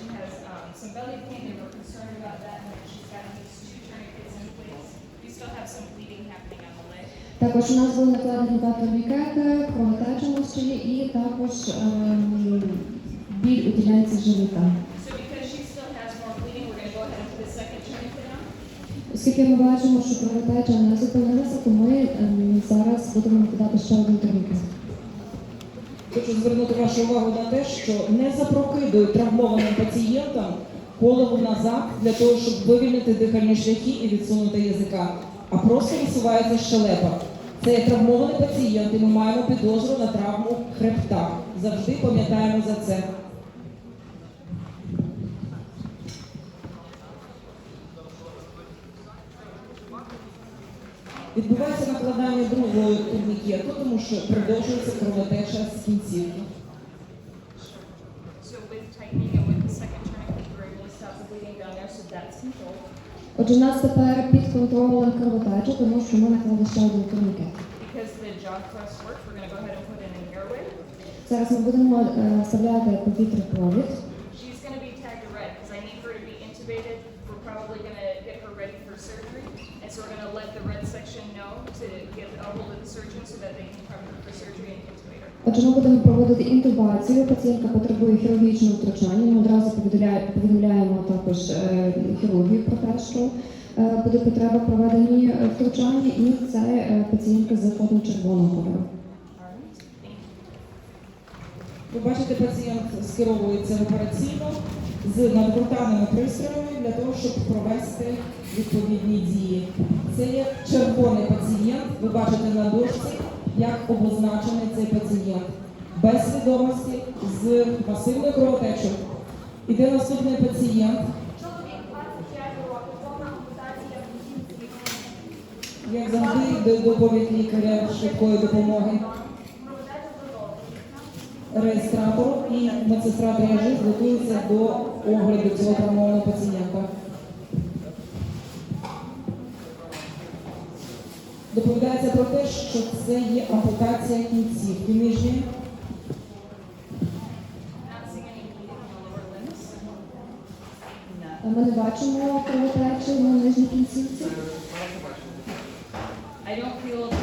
she has, um, some belly pain, they were concerned about that, and she's got these two tourniquets in place. We still have some bleeding happening on the leg. Також у нас були накладені два турнікети, кровотеча на шиї і також ем, біль у живота. So because she still has more bleeding, we're gonna go ahead and put a second tourniquet on. Оскільки ми бачимо, що кровотеча не зупинилася, то ми ем, зараз будемо накладати ще один турнікет. Хочу звернути вашу увагу на те, що не запрокидують травмованим пацієнтам голову назад для того, щоб вивільнити дихальні шляхи і відсунути язика, а просто висувається щелепа. Це є травмований пацієнт, і ми маємо підозру на травму хребта. Завжди пам'ятаємо за це. Відбувається накладання другого турнікету, тому що продовжується кровотеча з кінцівки. Отже, у нас тепер під контролем кровотеча, тому що ми наклали ще один турнікет. Because the jaw thrust works, we're intubated. We're probably gonna get her ready for surgery. And so we're gonna let the red section know to get a hold of the surgeon so that they can cover her for surgery and intubate her. Отже, ми будемо проводити інтубацію. Пацієнтка потребує хірургічного втручання. Ми одразу повідомляє- повідомляємо також е, хірургію про те, що е, буде потреба в проведенні е, втручання, і це е, пацієнтка з кодом червоного кольору. Alright, thank you. Ви бачите, пацієнт скеровується в операційну з надбортаними пристроями для того, щоб провести відповідні дії. Це є червоний пацієнт. Ви бачите на дошці, як обозначений цей пацієнт. Без свідомості з масивною кровотечею. Іде наступний пацієнт. Чоловік 25 років, повна. Як завжди, йде доповідь лікаря швидкої допомоги реєстратору і медсестра тріажі готується до огляду цього травмованого пацієнта. Доповідається про те, що це є ампутація кінцівки нижньої. Ми не bачимо кровотечі на нижній кінцівці. I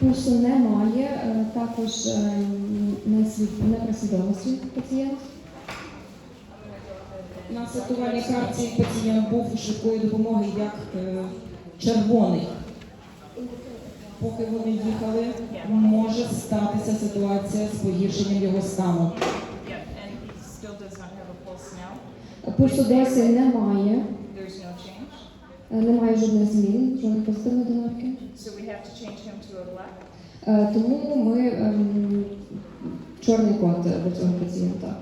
Пульсу немає, е, також е, не свід- не при свідомості пацієнт. На сортувальній карті пацієнт був швидкої допомоги як е, червоний. Поки вони їхали, може статися ситуація з погіршенням його стану. Пульсу досі немає, немає жодних змін, жодної позитивної динаміки. So we have to change him to a black. Е, Тому ми ем, чорний код для цього пацієнта.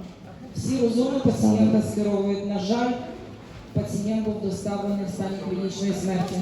Всі розумно пацієнта скеровують. На жаль, пацієнт був доставлений в стані клінічної смерті.